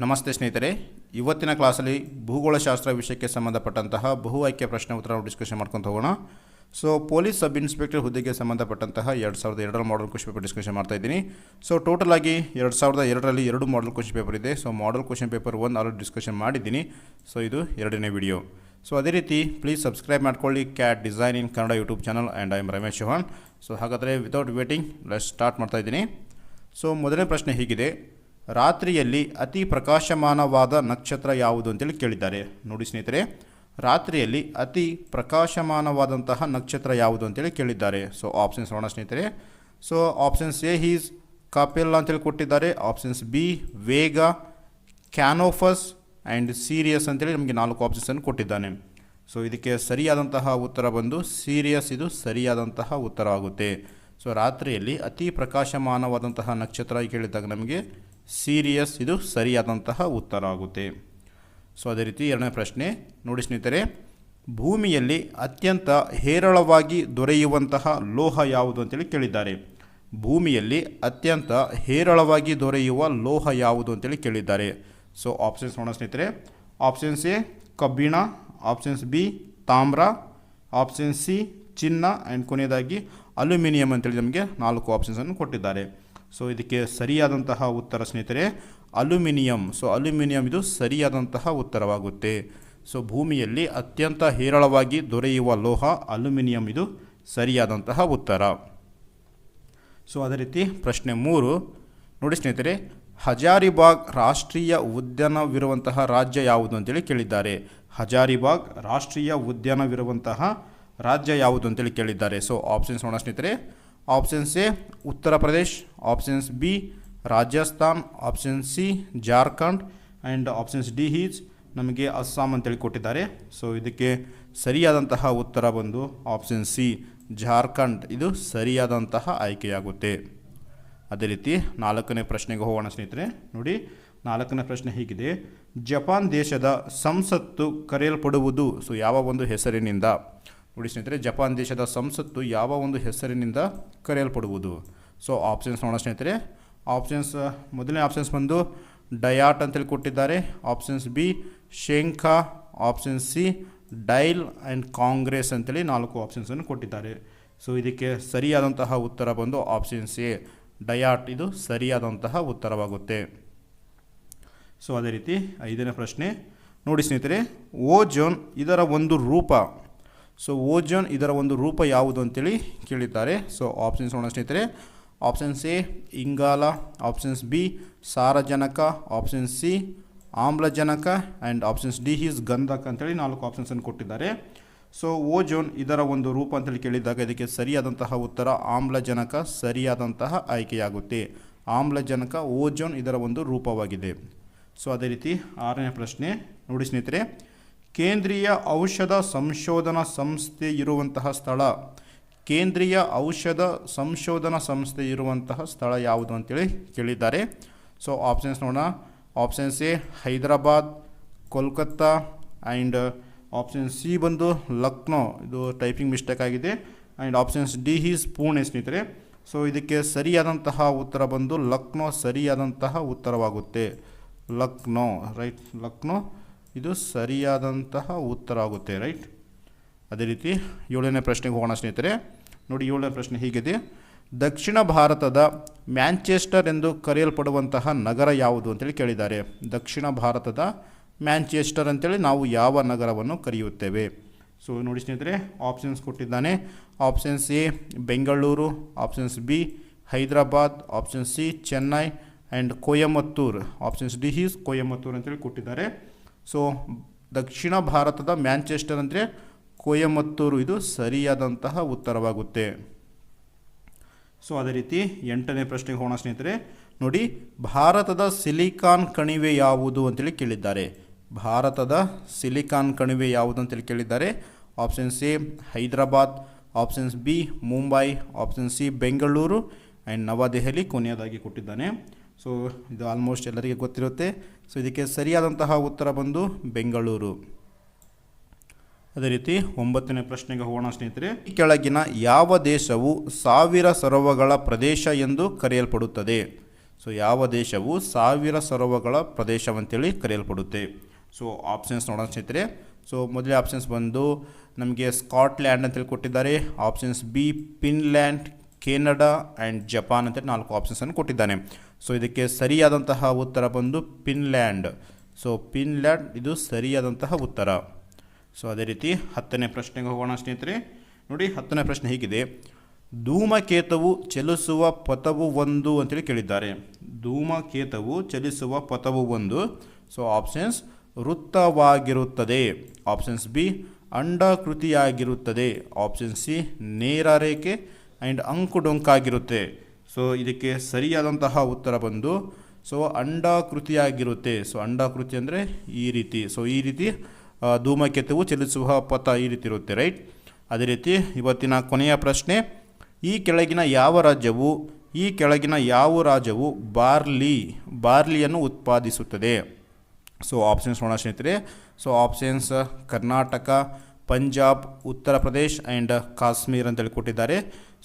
ನಮಸ್ತೆ ಸ್ನೇಹಿತರೆ, ಇವತ್ತಿನ ಕ್ಲಾಸಲ್ಲಿ ಭೂಗೋಳಶಾಸ್ತ್ರ ವಿಷಯಕ್ಕೆ ಸಂಬಂಧಪಟ್ಟಂತಹ ಬಹು ಆಯ್ಕೆ ಪ್ರಶ್ನೆ ಉತ್ತರ ಡಿಸ್ಕಷನ್ ಮಾಡ್ಕೊಂಡು ಹೋಗೋಣ. ಸೊ ಪೊಲೀಸ್ ಸಬ್ ಇನ್ಸ್ಪೆಕ್ಟರ್ ಹುದ್ದೆಗೆ ಸಂಬಂಧಪಟ್ಟಂತಹ ಎರಡು ಸಾವಿರದ ಎರಡರ ಮಾಡಲ್ ಕ್ವಶನ್ ಪೇಪರ್ ಡಿಸ್ಕಷನ್ ಮಾಡ್ತಾ ಇದ್ದೀನಿ. ಸೊ ಟೋಟಲ್ ಆಗಿ ಎರಡು ಸಾವಿರದ ಎರಡರಲ್ಲಿ ಎರಡು ಮಾಡಲ್ ಕ್ವಶನ್ ಪೇಪರ್ ಇದೆ. So model question paper one already discussion ಮಾಡಿದ್ದೀನಿ. ಸೊ ಇದು ಎರಡನೇ ವಿಡಿಯೋ ಸೊ ಅದೇ ರೀತಿ ಪ್ಲೀಸ್ ಸಬ್ಸ್ಕ್ರೈಬ್ ಮಾಡ್ಕೊಳ್ಳಿ. Cat design in Kannada YouTube channel and I am Ramesh Chauhan so ಹಾಗಾದರೆ ವಿತೌಟ್ ವೇಟಿಂಗ್ ಸ್ಟಾರ್ಟ್ ಮಾಡ್ತಾ ಇದ್ದೀನಿ. ಸೊ ಮೊದಲನೇ ಪ್ರಶ್ನೆ ಹೀಗಿದೆ. ರಾತ್ರಿಯಲ್ಲಿ ಅತಿ ಪ್ರಕಾಶಮಾನವಾದ ನಕ್ಷತ್ರ ಯಾವುದು ಅಂತೇಳಿ ಕೇಳಿದ್ದಾರೆ. ನೋಡಿ ಸ್ನೇಹಿತರೆ, ರಾತ್ರಿಯಲ್ಲಿ ಅತಿ ಪ್ರಕಾಶಮಾನವಾದಂತಹ ನಕ್ಷತ್ರ ಯಾವುದು ಅಂತೇಳಿ ಕೇಳಿದ್ದಾರೆ. ಸೊ ಆಪ್ಷನ್ಸ್ ನೋಡೋಣ ಸ್ನೇಹಿತರೆ. ಸೊ ಆಪ್ಷನ್ಸ್ ಎ ಹೀಸ್ ಕಾಪೆಲ್ಲ ಅಂತೇಳಿ ಕೊಟ್ಟಿದ್ದಾರೆ. ಆಪ್ಷನ್ಸ್ ಬಿ ವೇಗ ಕ್ಯಾನೋಫಸ್ ಆ್ಯಂಡ್ ಸೀರಿಯಸ್ ಅಂತೇಳಿ ನಮಗೆ ನಾಲ್ಕು ಆಪ್ಷನ್ಸನ್ನು ಕೊಟ್ಟಿದ್ದಾನೆ. ಸೊ ಇದಕ್ಕೆ ಸರಿಯಾದಂತಹ ಉತ್ತರ ಬಂದು ಸೀರಿಯಸ್ ಇದು ಸರಿಯಾದಂತಹ ಉತ್ತರ ಆಗುತ್ತೆ. ಸೊ ರಾತ್ರಿಯಲ್ಲಿ ಅತಿ ಪ್ರಕಾಶಮಾನವಾದಂತಹ ನಕ್ಷತ್ರ ಕೇಳಿದಾಗ ನಮಗೆ ಸೀರಿಯಸ್, ಇದು ಸರಿಯಾದಂತಹ ಉತ್ತರ ಆಗುತ್ತೆ. ಸೊ ಅದೇ ರೀತಿ ಎರಡನೇ ಪ್ರಶ್ನೆ, ನೋಡಿ ಸ್ನೇಹಿತರೆ, ಭೂಮಿಯಲ್ಲಿ ಅತ್ಯಂತ ಹೇರಳವಾಗಿ ದೊರೆಯುವಂತಹ ಲೋಹ ಯಾವುದು ಅಂತೇಳಿ ಕೇಳಿದ್ದಾರೆ. ಭೂಮಿಯಲ್ಲಿ ಅತ್ಯಂತ ಹೇರಳವಾಗಿ ದೊರೆಯುವ ಲೋಹ ಯಾವುದು ಅಂತೇಳಿ ಕೇಳಿದ್ದಾರೆ. ಸೊ ಆಪ್ಷನ್ಸ್ ನೋಡೋಣ ಸ್ನೇಹಿತರೆ. ಆಪ್ಷನ್ಸ್ ಎ ಕಬ್ಬಿಣ. ಆಪ್ಷನ್ಸ್ ಬಿ ತಾಮ್ರ. ಆಪ್ಷನ್ ಸಿ ಚಿನ್ನ. ಆ್ಯಂಡ್ ಕೊನೆಯದಾಗಿ, ಅಲ್ಯೂಮಿನಿಯಂ ಅಂತೇಳಿ ನಮಗೆ ನಾಲ್ಕು ಆಪ್ಷನ್ಸನ್ನು ಕೊಟ್ಟಿದ್ದಾರೆ. ಸೊ ಇದಕ್ಕೆ ಸರಿಯಾದಂತಹ ಉತ್ತರ ಸ್ನೇಹಿತರೆ, ಅಲ್ಯೂಮಿನಿಯಂ. ಸೊ ಅಲ್ಯೂಮಿನಿಯಂ ಇದು ಸರಿಯಾದಂತಹ ಉತ್ತರವಾಗುತ್ತೆ. ಸೊ ಭೂಮಿಯಲ್ಲಿ ಅತ್ಯಂತ ಹೇರಳವಾಗಿ ದೊರೆಯುವ ಲೋಹ, ಅಲ್ಯೂಮಿನಿಯಂ ಇದು ಸರಿಯಾದಂತಹ ಉತ್ತರ. ಸೊ ಅದೇ ರೀತಿ ಪ್ರಶ್ನೆ ಮೂರು. ನೋಡಿ ಸ್ನೇಹಿತರೆ, ಹಜಾರಿಬಾಗ್ ರಾಷ್ಟ್ರೀಯ ಉದ್ಯಾನವಿರುವಂತಹ ರಾಜ್ಯ ಯಾವುದು ಅಂತೇಳಿ ಕೇಳಿದ್ದಾರೆ. ಹಜಾರಿಬಾಗ್ ರಾಷ್ಟ್ರೀಯ ಉದ್ಯಾನವಿರುವಂತಹ ರಾಜ್ಯ ಯಾವುದು ಅಂತೇಳಿ ಕೇಳಿದ್ದಾರೆ. ಸೊ ಆಪ್ಷನ್ಸ್ ನೋಡೋಣ ಸ್ನೇಹಿತರೆ. Options A Uttar Pradesh options B Rajasthan option C Jharkhand and options D is ನಮಗೆ ಅಸ್ಸಾಂ ಅಂತೇಳಿ ಕೊಟ್ಟಿದ್ದಾರೆ. ಸೊ ಇದಕ್ಕೆ ಸರಿಯಾದಂತಹ ಉತ್ತರ ಬಂದು ಆಪ್ಷನ್ ಸಿ ಜಾರ್ಖಂಡ್ ಇದು ಸರಿಯಾದಂತಹ ಆಯ್ಕೆಯಾಗುತ್ತೆ. ಅದೇ ರೀತಿ ನಾಲ್ಕನೇ ಪ್ರಶ್ನೆಗೆ ಹೋಗೋಣ ಸ್ನೇಹಿತರೆ. ನೋಡಿ, ನಾಲ್ಕನೇ ಪ್ರಶ್ನೆ ಹೀಗಿದೆ. ಜಪಾನ್ ದೇಶದ ಸಂಸತ್ತು ಕರೆಯಲ್ಪಡುವುದು. ಸೊ ಯಾವ ಒಂದು ಹೆಸರಿನಿಂದ? ನೋಡಿ ಸ್ನೇಹಿತರೆ, ಜಪಾನ್ ದೇಶದ ಸಂಸತ್ತು ಯಾವ ಒಂದು ಹೆಸರಿನಿಂದ ಕರೆಯಲ್ಪಡುವುದು? ಸೊ ಆಪ್ಷನ್ಸ್ ನೋಡೋಣ ಸ್ನೇಹಿತರೆ. ಆಪ್ಷನ್ಸ್ ಮೊದಲನೇ ಆಪ್ಷನ್ಸ್ ಬಂದು ಡಯಾಟ್ ಅಂತೇಳಿ ಕೊಟ್ಟಿದ್ದಾರೆ. Options B ಶೇಂಖಾ option C Dail and Congress ಅಂತೇಳಿ ನಾಲ್ಕು ಆಪ್ಷನ್ಸನ್ನು ಕೊಟ್ಟಿದ್ದಾರೆ. ಸೊ ಇದಕ್ಕೆ ಸರಿಯಾದಂತಹ ಉತ್ತರ ಬಂದು ಆಪ್ಷನ್ಸ್ ಎ ಡಯಾಟ್ ಇದು ಸರಿಯಾದಂತಹ ಉತ್ತರವಾಗುತ್ತೆ. ಸೊ ಅದೇ ರೀತಿ ಐದನೇ ಪ್ರಶ್ನೆ. ನೋಡಿ ಸ್ನೇಹಿತರೆ, ಓಜೋನ್ ಇದರ ಒಂದು ರೂಪ. ಸೊ ಓಜೋನ್ ಇದರ ಒಂದು ರೂಪ ಯಾವುದು ಅಂತೇಳಿ ಕೇಳಿದ್ದಾರೆ. ಸೊ ಆಪ್ಷನ್ಸ್ ನೋಡೋಣ ಸ್ನೇಹಿತರೆ. ಆಪ್ಷನ್ಸ್ ಎ ಇಂಗಾಲ ಆಪ್ಷನ್ಸ್ ಬಿ ಸಾರಜನಕ ಆಪ್ಷನ್ ಸಿ ಆಮ್ಲಜನಕ ಆ್ಯಂಡ್ ಆಪ್ಷನ್ಸ್ ಡಿ ಈಸ್ ಗಂಧಕ ಅಂತೇಳಿ ನಾಲ್ಕು ಆಪ್ಷನ್ಸನ್ನು ಕೊಟ್ಟಿದ್ದಾರೆ. ಸೊ ಓಜೋನ್ ಇದರ ಒಂದು ರೂಪ ಅಂತೇಳಿ ಕೇಳಿದಾಗ ಇದಕ್ಕೆ ಸರಿಯಾದಂತಹ ಉತ್ತರ ಆಮ್ಲಜನಕ ಸರಿಯಾದಂತಹ ಆಯ್ಕೆಯಾಗುತ್ತೆ. ಆಮ್ಲಜನಕ ಓಜೋನ್ ಇದರ ಒಂದು ರೂಪವಾಗಿದೆ. ಸೊ ಅದೇ ರೀತಿ ಆರನೇ ಪ್ರಶ್ನೆ. ನೋಡಿ ಸ್ನೇಹಿತರೆ. ಕೇಂದ್ರೀಯ ಔಷಧ ಸಂಶೋಧನಾ ಸಂಸ್ಥೆ ಇರುವಂತಹ ಸ್ಥಳ. ಕೇಂದ್ರೀಯ ಔಷಧ ಸಂಶೋಧನಾ ಸಂಸ್ಥೆ ಇರುವಂತಹ ಸ್ಥಳ ಯಾವುದು ಅಂತೇಳಿ ಕೇಳಿದ್ದಾರೆ. ಸೊ ಆಪ್ಷನ್ಸ್ ನೋಡೋಣ. Options A, Hyderabad, Kolkata and option C ಬಂದು ಲಕ್ನೋ. ಇದು ಟೈಪಿಂಗ್ ಮಿಸ್ಟೇಕ್ ಆಗಿದೆ. And options D is Pune, ಸ್ನೇಹಿತರೆ. ಸೊ ಇದಕ್ಕೆ ಸರಿಯಾದಂತಹ ಉತ್ತರ ಬಂದು ಲಕ್ನೋ ಸರಿಯಾದಂತಹ ಉತ್ತರವಾಗುತ್ತೆ. ಲಕ್ನೋ ರೈಟ್ ಲಕ್ನೋ. ಇದು ಸರಿಯಾದಂತಹ ಉತ್ತರ ಆಗುತ್ತೆ ರೈಟ್ ಅದೇ ರೀತಿ ಏಳನೇ ಪ್ರಶ್ನೆಗೆ ಹೋಗೋಣ ಸ್ನೇಹಿತರೆ. ನೋಡಿ, ಏಳನೇ ಪ್ರಶ್ನೆ ಹೀಗಿದೆ. ದಕ್ಷಿಣ ಭಾರತದ ಮ್ಯಾಂಚೆಸ್ಟರ್ ಎಂದು ಕರೆಯಲ್ಪಡುವಂತಹ ನಗರ ಯಾವುದು ಅಂತೇಳಿ ಕೇಳಿದ್ದಾರೆ. ದಕ್ಷಿಣ ಭಾರತದ ಮ್ಯಾಂಚೆಸ್ಟರ್ ಅಂತೇಳಿ ನಾವು ಯಾವ ನಗರವನ್ನು ಕರೆಯುತ್ತೇವೆ? ಸೊ ನೋಡಿ ಸ್ನೇಹಿತರೆ ಆಪ್ಷನ್ಸ್ ಕೊಟ್ಟಿದ್ದಾನೆ. Options A Bengaluru. Options B Hyderabad. Option C Chennai. And Coimbatore options D is Coimbatore ಅಂತೇಳಿ ಕೊಟ್ಟಿದ್ದಾರೆ. ಸೊ ದಕ್ಷಿಣ ಭಾರತದ ಮ್ಯಾಂಚೆಸ್ಟರ್ ಅಂದರೆ ಕೊಯಮತ್ತೂರು. ಇದು ಸರಿಯಾದಂತಹ ಉತ್ತರವಾಗುತ್ತೆ. ಸೊ ಅದೇ ರೀತಿ ಎಂಟನೇ ಪ್ರಶ್ನೆಗೆ ಹೋಗೋಣ ಸ್ನೇಹಿತರೆ. ನೋಡಿ, ಭಾರತದ ಸಿಲಿಕಾನ್ ಕಣಿವೆ ಯಾವುದು ಅಂತೇಳಿ ಕೇಳಿದ್ದಾರೆ. ಭಾರತದ ಸಿಲಿಕಾನ್ ಕಣಿವೆ ಯಾವುದು ಅಂತೇಳಿ ಕೇಳಿದ್ದಾರೆ. Options A Hyderabad. Options B Mumbai. Option C Bengaluru. And Navadehali ಕೊನೆಯದಾಗಿ ಕೊಟ್ಟಿದ್ದಾನೆ. ಸೊ ಇದು ಆಲ್ಮೋಸ್ಟ್ ಎಲ್ಲರಿಗೆ ಗೊತ್ತಿರುತ್ತೆ. ಸೊ ಇದಕ್ಕೆ ಸರಿಯಾದಂತಹ ಉತ್ತರ ಬಂದು ಬೆಂಗಳೂರು. ಅದೇ ರೀತಿ ಒಂಬತ್ತನೇ ಪ್ರಶ್ನೆಗೆ ಹೋಗೋಣ ಸ್ನೇಹಿತರೆ. ಈ ಕೆಳಗಿನ ಯಾವ ದೇಶವು ಸಾವಿರ ಸರೋವರಗಳ ಪ್ರದೇಶ ಎಂದು ಕರೆಯಲ್ಪಡುತ್ತದೆ? ಸೊ ಯಾವ ದೇಶವು ಸಾವಿರ ಸರೋವರಗಳ ಪ್ರದೇಶವಂತೇಳಿ ಕರೆಯಲ್ಪಡುತ್ತೆ? ಸೊ ಆಪ್ಷನ್ಸ್ ನೋಡೋಣ ಸ್ನೇಹಿತರೆ. ಸೊ ಮೊದಲೇ ಆಪ್ಷನ್ಸ್ ಬಂದು ನಮಗೆ ಸ್ಕಾಟ್ಲ್ಯಾಂಡ್ ಅಂತೇಳಿ ಕೊಟ್ಟಿದ್ದಾರೆ. Options B Finland, Canada and Japan ಅಂತೇಳಿ ನಾಲ್ಕು ಆಪ್ಷನ್ಸನ್ನು ಕೊಟ್ಟಿದ್ದಾನೆ. ಸೊ ಇದಕ್ಕೆ ಸರಿಯಾದಂತಹ ಉತ್ತರ ಬಂದು ಪಿನ್ಲ್ಯಾಂಡ್ ಸೊ ಪಿನ್ಲ್ಯಾಂಡ್ ಇದು ಸರಿಯಾದಂತಹ ಉತ್ತರ. ಸೊ ಅದೇ ರೀತಿ ಹತ್ತನೇ ಪ್ರಶ್ನೆಗೆ ಹೋಗೋಣ ಸ್ನೇಹಿತರೆ. ನೋಡಿ, ಹತ್ತನೇ ಪ್ರಶ್ನೆ ಹೀಗಿದೆ. ಧೂಮಕೇತವು ಚಲಿಸುವ ಪಥವು ಒಂದು ಅಂತೇಳಿ ಕೇಳಿದ್ದಾರೆ. ಧೂಮಕೇತವು ಚಲಿಸುವ ಪಥವು ಒಂದು. ಸೊ ಆಪ್ಷನ್ಸ್ ವೃತ್ತವಾಗಿರುತ್ತದೆ. ಆಪ್ಷನ್ಸ್ ಬಿ ಅಂಡಾಕೃತಿಯಾಗಿರುತ್ತದೆ. ಆಪ್ಷನ್ ಸಿ ನೇರ ರೇಖೆ. ಆ್ಯಂಡ್ ಅಂಕುಡೊಂಕಾಗಿರುತ್ತೆ ಸೊ ಇದಕ್ಕೆ ಸರಿಯಾದಂತಹ ಉತ್ತರ ಬಂದು ಸೊ ಅಂಡಾಕೃತಿಯಾಗಿರುತ್ತೆ. ಸೊ ಅಂಡಾಕೃತಿ ಅಂದರೆ ಈ ರೀತಿ. ಸೊ ಈ ರೀತಿ ಧೂಮಕೆತವು ಚಲಿಸುವ ಪಥ ಈ ರೀತಿ ಇರುತ್ತೆ ರೈಟ್ ಅದೇ ರೀತಿ ಇವತ್ತಿನ ಕೊನೆಯ ಪ್ರಶ್ನೆ, ಈ ಕೆಳಗಿನ ಯಾವ ರಾಜ್ಯವು, ಈ ಕೆಳಗಿನ ಯಾವ ರಾಜ್ಯವು ಬಾರ್ಲಿ, ಬಾರ್ಲಿಯನ್ನು ಉತ್ಪಾದಿಸುತ್ತದೆ? ಸೊ ಆಪ್ಷನ್ಸ್ ನೋಡೋಣ ಸ್ನೇಹಿತರೆ. So options Karnataka Punjab, Uttar Pradesh and Kashmir ಅಂತೇಳಿ ಕೊಟ್ಟಿದ್ದಾರೆ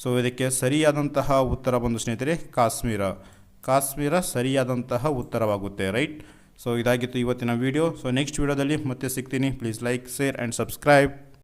ಸೊ ಇದಕ್ಕೆ ಸರಿಯಾದಂತಹ ಉತ್ತರ ಬಂದು ಸ್ನೇಹಿತರೆ, ಕಾಶ್ಮೀರ. ಕಾಶ್ಮೀರ ಸರಿಯಾದಂತಹ ಉತ್ತರವಾಗುತ್ತೆ ರೈಟ್ ಸೊ ಇದಾಗಿತ್ತು ಇವತ್ತಿನ ವಿಡಿಯೋ ಸೊ ನೆಕ್ಸ್ಟ್ ವಿಡಿಯೋದಲ್ಲಿ ಮತ್ತೆ ಸಿಗ್ತೀನಿ. Please like share and subscribe